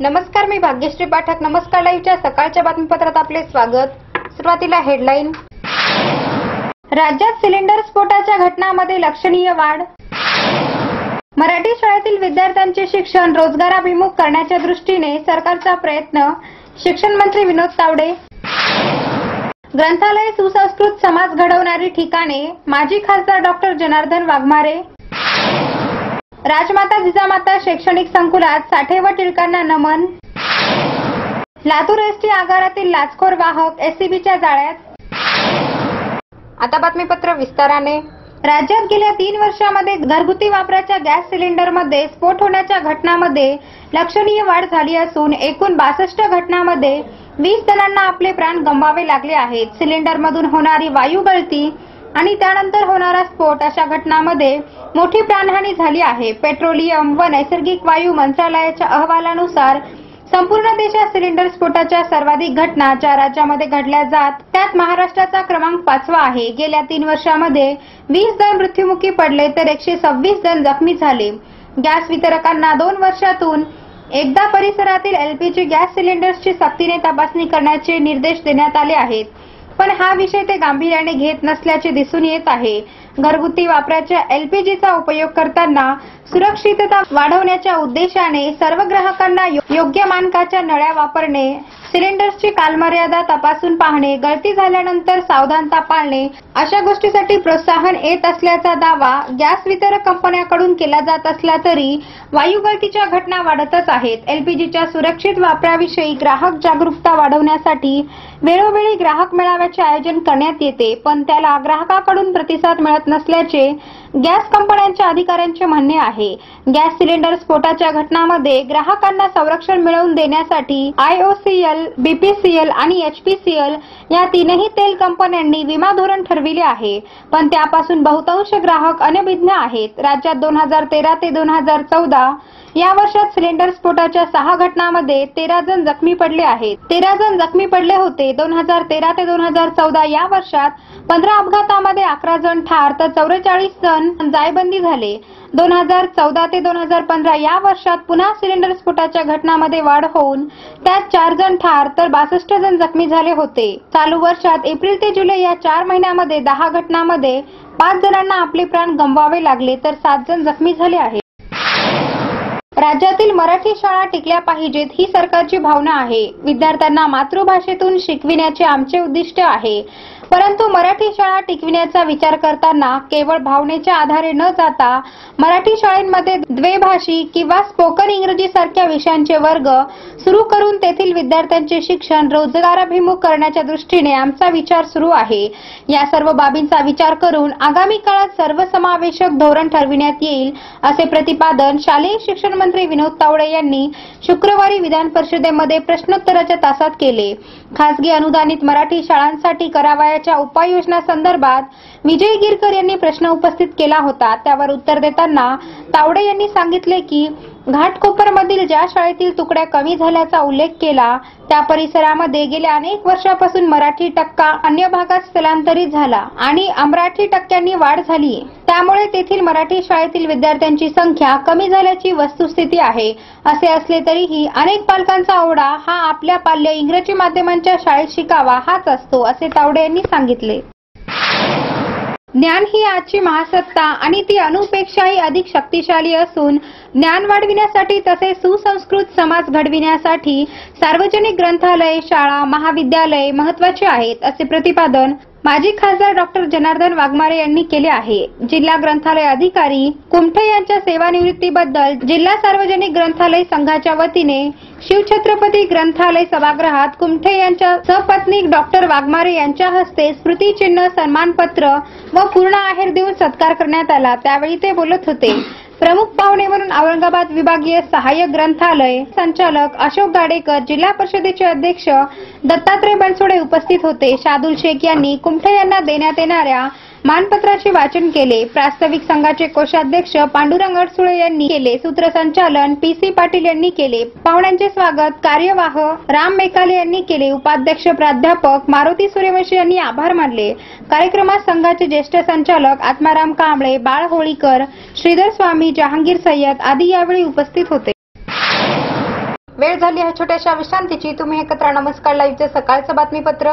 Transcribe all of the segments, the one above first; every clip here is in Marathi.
नमस्कार मी भाग्यश्री पाठक. नमस्कार लाईव्हच्या सकाळच्या बातमीपत्रात आपले स्वागत. सुरुवातीला हेडलाईन. राज्यात सिलेंडर स्फोटाच्या घटनांमध्ये लक्षणीय वाढ. मराठी शाळेतील विद्यार्थ्यांचे शिक्षण रोजगाराभिमुख करण्याच्या दृष्टीने सरकारचा प्रयत्न शिक्षण मंत्री विनोद तावडे. ग्रंथालय सुसंस्कृत समाज घडवणारी ठिकाणे माजी खासदार डॉक्टर जनार्दन वाघमारे. राजमाता जिजामाता शैक्षणिक संकुलात साठे व टिळकांना नमन. लातूर एसटी आगारातील लाचखोर वाहक एससीबीच्या जाळ्यात. आता बातमीपत्र विस्ताराने. राज्यात गेल्या तीन वर्षामध्ये घरगुती वापराच्या गॅस सिलेंडरमध्ये स्फोट होण्याच्या घटनांमध्ये लक्षणीय वाढ झाली असून एकूण बासष्ट घटनांमध्ये वीस जणांना आपले प्राण गमवावे लागले आहेत. सिलेंडरमधून होणारी वायू गळती आणि त्यानंतर होणारा स्फोट अशा घटनांमध्ये मोठी प्राणहानी झाली आहे. पेट्रोलियम व नैसर्गिक वायू मंत्रालयाच्या अहवालानुसार संपूर्ण देशात सिलेंडर स्फोटाच्या सर्वाधिक घटना ज्या राज्यामध्ये घडल्या जात त्यात महाराष्ट्राचा क्रमांक पाचवा आहे. गेल्या तीन वर्षामध्ये वीस जण मृत्युमुखी पडले तर एकशे सव्वीस जण जखमी झाले. गॅस वितरकांना दोन वर्षातून एकदा परिसरातील एलपीजी गॅस सिलेंडर्सची सक्तीने तपासणी करण्याचे निर्देश देण्यात आले आहेत. पण हा विषय ते गांभीर्याने घेत नसल्याचे दिसून येत आहे. घरगुती वापराच्या एलपीजीचा उपयोग करताना सुरक्षितता वाढवण्याच्या उद्देशाने सर्व ग्राहकांना योग्य मानकाच्या नळ्या वापरणे सिलेंडर्सची कालमर्यादा तपासून पाहणे गळती झाल्यानंतर सावधानता पाळणे अशा गोष्टीसाठी प्रोत्साहन येत असल्याचा दावा गॅस वितरक कंपन्याकडून केला जात असला तरी वायू गळतीच्या घटना वाढतच आहेत. एलपीजीच्या सुरक्षित वापराविषयी ग्राहक जागरूकता वाढवण्यासाठी वेळोवेळी ग्राहक मेळाव्याचे आयोजन करण्यात येते पण त्याला ग्राहकाकडून प्रतिसाद मिळत नसल्याचे गॅस कंपन्यांच्या अधिकाऱ्यांचे म्हणणे आहे गॅस सिलेंडर स्फोटाच्या घटनामध्ये ग्राहकांना संरक्षण मिळवून देण्यासाठी आयओसीएल बीपीसीएल आणि एचपीसीएल या तीनही तेल कंपन्यांनी विमा धोरण ठरविले आहे. पण त्यापासून बहुतांश ग्राहक अनभिज्ञ आहेत. राज्यात दोन हजार तेरा ते दोन हजार चौदा या वर्षात सिलेंडर स्फोटाच्या सहा घटनांमध्ये तेरा जण जखमी पडले आहेत. तेरा जण जखमी पडले होते दोन हजार तेरा ते दोन हजार चौदा या वर्षात. पंधरा अपघातामध्ये अकरा जण ठार तर चौवेचाळीस जण जायबंदी झाले. दोन हजार चौदा ते दोन हजार पंधरा या वर्षात पुन्हा सिलेंडर स्फोटाच्या घटनामध्ये वाढ होऊन त्यात चार जण ठार तर बासष्ट जण जखमी झाले होते. चालू वर्षात एप्रिल ते जुलै या चार महिन्यामध्ये दहा घटनांमध्ये पाच जणांना आपले प्राण गमवावे लागले तर सात जण जखमी झाले आहेत. राज्यातील मराठी शाळा टिकल्या पाहिजेत ही सरकारची भावना आहे. विद्यार्थ्यांना मातृभाषेतून शिकविण्याचे आमचे उद्दिष्ट आहे. परंतु मराठी शाळा टिकविण्याचा विचार करताना केवळ भावनेच्या आधारे न जाता मराठी शाळेमध्ये द्वेभाषी किंवा स्पोकन इंग्रजी सारख्या विषयांचे वर्ग सुरू करून तेथील विद्यार्थ्यांचे शिक्षण रोजगाराभिमुख करण्याच्या दृष्टीने आमचा विचार सुरू आहे. या सर्व बाबींचा विचार करून आगामी काळात सर्वसमावेशक धोरण ठरविण्यात येईल असे प्रतिपादन शालेय शिक्षण मंत्री विनोद तावडे यांनी शुक्रवारी विधान परिषदेमध्ये प्रश्नोत्तराच्या तासात केले. खासगी अनुदानित मराठी शाळांसाठी करावयाच्या उपाययोजना संदर्भात विजय गिरकर यांनी प्रश्न उपस्थित केला होता. त्यावर उत्तर देताना तावडे यांनी सांगितले की घाटकोपरमधील ज्या शाळेतील तुकड्या कमी झाल्याचा उल्लेख केला त्या परिसरामध्ये गेल्या अनेक वर्षापासून मराठी टक्का अन्य भागात स्थलांतरित झाला आणि अमराठी टक्क्यांनी वाढ झाली. त्यामुळे तेथील मराठी शाळेतील विद्यार्थ्यांची संख्या कमी झाल्याची वस्तुस्थिती आहे. असे असले तरीही अनेक पालकांचा ओढा हा आपल्या पाल्य इंग्रजी माध्यमांच्या शाळेत शिकावा हाच असतो असे तावडे यांनी सांगितले. ज्ञान ही आजची महासत्ता आणि ती अनुपेक्षाही अधिक शक्तिशाली असून ज्ञान वाढविण्यासाठी तसेच सुसंस्कृत समाज घडविण्यासाठी सार्वजनिक ग्रंथालय शाळा महाविद्यालय महत्त्वाचे आहेत असे प्रतिपादन माजी खासदार डॉक्टर जनार्दन वाघमारे यांनी केले आहे. जिल्हा ग्रंथालय अधिकारी कुमठे यांच्या सेवानिवृत्तीबद्दल जिल्हा सार्वजनिक ग्रंथालय संघाच्या वतीने शिवछत्रपती ग्रंथालय सभागृहात कुमठे यांच्या सपत्नी डॉक्टर वाघमारे यांच्या हस्ते स्मृतिचिन्ह सन्मानपत्र व पूर्ण आहेर देऊन सत्कार करण्यात आला. त्यावेळी ते बोलत होते. प्रमुख पाहुणेवरून औरंगाबाद विभागीय सहाय्यक ग्रंथालय संचालक अशोक गाडेकर जिल्हा परिषदेचे अध्यक्ष दत्तात्रय बनसोडे उपस्थित होते. शादुल शेख यांनी कुमठे यांना देण्यात येणाऱ्या मानपत्राचे वाचन केले. प्रास्ताविक संघाचे कोषाध्यक्ष पांडुरंग अडसुळे यांनी केले. सूत्रसंचालन पी सी पाटील यांनी केले. पाहुण्यांचे स्वागत कार्यवाह राम मेकाले यांनी केले. उपाध्यक्ष प्राध्यापक मारुती सूर्यवंशी यांनी आभार मानले. कार्यक्रमात संघाचे ज्येष्ठ संचालक आत्माराम कांबळे बाळ होळीकर श्रीधर स्वामी जहांगीर सय्यद आदी यावेळी उपस्थित होते. वेळ झाली आहे छोट्याशा विश्रांतीची. तुम्ही एकत्र नमस्कार. लाईव्हचे सकाळचं बातमीपत्र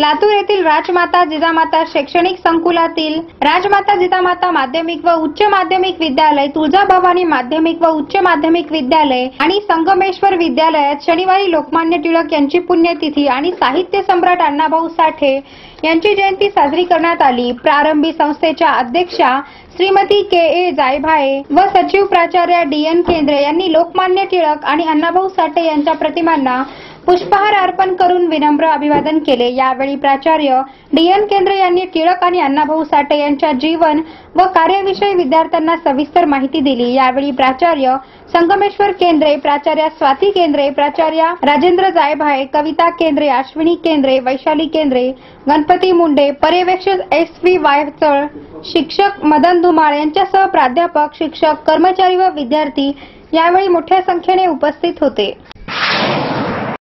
लातूर येथील राजमाता जिजामाता शैक्षणिक संकुलातील राजमाता जिजामाता माध्यमिक व उच्च माध्यमिक विद्यालय तुळजाभवानी माध्यमिक व उच्च माध्यमिक विद्यालय आणि संगमेश्वर विद्यालयात शनिवारी लोकमान्य टिळक यांची पुण्यतिथी आणि साहित्य सम्राट अण्णाभाऊ साठे यांची जयंती साजरी करण्यात आली. प्रारंभी संस्थेच्या अध्यक्षा श्रीमती के ए जायभाये व सचिव प्राचार्य डी एन केंद्रे यांनी लोकमान्य टिळक आणि अण्णाभाऊ साठे यांच्या प्रतिमांना पुष्पहार अर्पण करून विनम्र अभिवादन केले. यावेळी प्राचार्य डी एन केंद्रे यांनी टिळक आणि अण्णाभाऊ साठे यांच्या जीवन व कार्याविषयी विद्यार्थ्यांना सविस्तर माहिती दिली. यावेळी प्राचार्य संगमेश्वर केंद्रे प्राचार्य स्वाती केंद्रे प्राचार्य राजेंद्र जायभाये कविता केंद्रे अश्विनी केंद्रे वैशाली केंद्रे गणपती मुंडे पर्यवेक्षक एस व्ही वायचळ शिक्षक मदन धुमाळ यांच्यासह प्राध्यापक शिक्षक कर्मचारी व विद्यार्थी यावेळी मोठ्या संख्येने उपस्थित होते.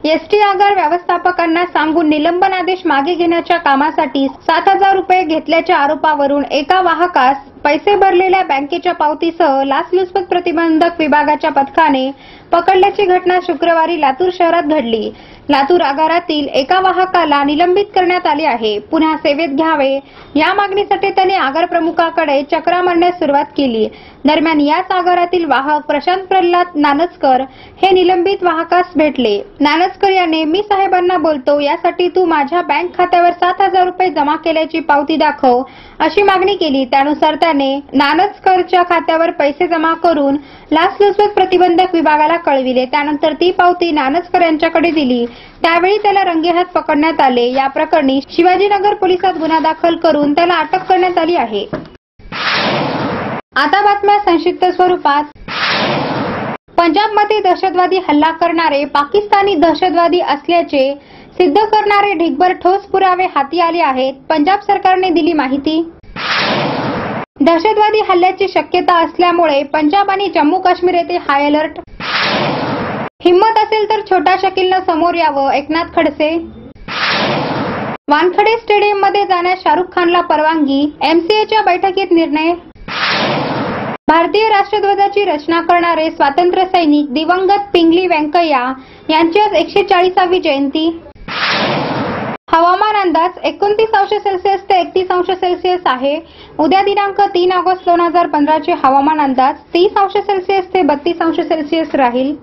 एसटी आगार व्यवस्थापकांना सांगून निलंबन आदेश मागे घेण्याच्या कामासाठी सात हजार रुपये घेतल्याच्या आरोपावरून एका वाहकास पैसे भरलेल्या बँकेच्या पावतीसह लाचलुचपत प्रतिबंधक विभागाच्या पथकाने पकडल्याची घटना शुक्रवारी लातूर शहरात घडली. लातूर आगारातील एका वाहकाला निलंबित करण्यात आले आहे. पुन्हा सेवेत घ्यावे या मागणीसाठी त्यांनी आगार प्रमुखाकडे चक्रा मांडण्यास सुरुवात केली. दरम्यान याच आगारातील वाहक प्रशांत प्रल्हाद नानसकर हे निलंबित वाहकास भेटले. नानचकर या मी साहेबांना बोलतो यासाठी तू माझ्या बँक खात्यावर सात हजार रुपये जमा केल्याची पावती दाखव अशी मागणी केली. त्यानुसार त्याने नानसकरच्या खात्यावर पैसे जमा करून लाचलुचपत प्रतिबंधक विभागाला कळविले. त्यानंतर ती पावती नानसकर यांच्याकडे दिली. त्यावेळी त्याला रंगेहात पकडण्यात आले. या प्रकरणी शिवाजीनगर पोलिसात गुन्हा दाखल करून त्याला अटक करण्यात आली आहे. आता बातम्या संक्षिप्त स्वरूपात. पंजाबमध्ये दहशतवादी हल्ला करणारे पाकिस्तानी दहशतवादी असल्याचे सिद्ध करणारे ढिगभर ठोस पुरावे हाती आले आहेत. पंजाब सरकारने दिली माहिती. दहशतवादी हल्ल्याची शक्यता असल्यामुळे पंजाब आणि जम्मू काश्मीर येथे हाय अलर्ट हिंमत असेल तर छोटा शकीलनं समोर यावं एकनाथ खडसे. वानखडे स्टेडियममध्ये जाण्यास शाहरुख खानला परवानगी एमसीएच्या बैठकीत निर्णय. भारतीय राष्ट्रध्वजाची रचना करणारे स्वातंत्र्य सैनिक दिवंगत पिंगली व्यंकय्या यांची आज एकशे चाळीसावी जयंती. हवामान अंदाज एकोणतीस अंश सेल्सिअस ते एकतीस अंश सेल्सिअस आहे. उद्या दिनांक तीन ऑगस्ट दोन हजार पंधराचे हवामान अंदाज तीस अंश सेल्सिअस ते बत्तीस अंश सेल्सिअस राहील.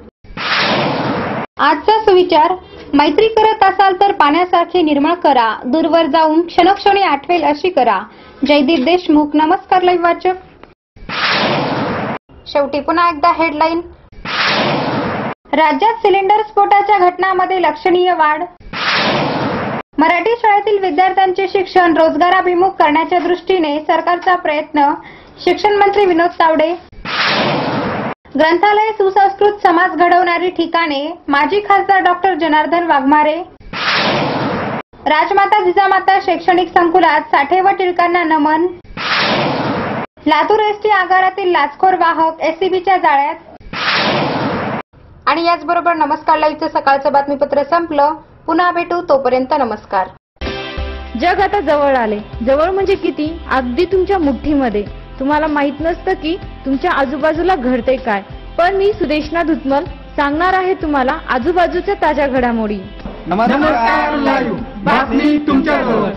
आजचा सुविचार मैत्री करत असाल तर पाण्यासारखे निर्मळ करा. दूरवर जाऊन क्षणक्षणी आठवेल अशी करा. जयदीप देशमुख नमस्कार लय वाचक. शेवटी पुन्हा एकदा हेडलाईन राज्यात सिलेंडर स्फोटाच्या घटनामध्ये लक्षणीय वाढ. मराठी शाळेतील विद्यार्थ्यांचे शिक्षण रोजगाराभिमुख करण्याच्या दृष्टीने सरकारचा प्रयत्न शिक्षण मंत्री विनोद तावडे. ग्रंथालय सुसंस्कृत समाज घडवणारी ठिकाणे माजी खासदार डॉक्टर जनार्दन वाघमारे. राजमाता जिजामाता शैक्षणिक संकुलात साठे व टिळकांना नमन. लातूर एसटी आगारातील लाचखोर वाहक एसीबीच्या जाळ्यात. आणि याचबरोबर नमस्कार लाईव्हचं सकाळचं बातमीपत्र संपलं. पुन्हा भेटू तोपर्यंत नमस्कार. जग आता जवळ आले. जवळ म्हणजे किती? अगदी तुमच्या मुठ्ठीमध्ये. तुम्हाला माहीत नसतं की तुमच्या आजूबाजूला घडते काय. पण मी सुदेशना धुतमल सांगणार आहे तुम्हाला आजूबाजूच्या ताज्या घडामोडी. नमस्कार नमस्कार लाईव्ह. बातमी तुमच्याजवळ.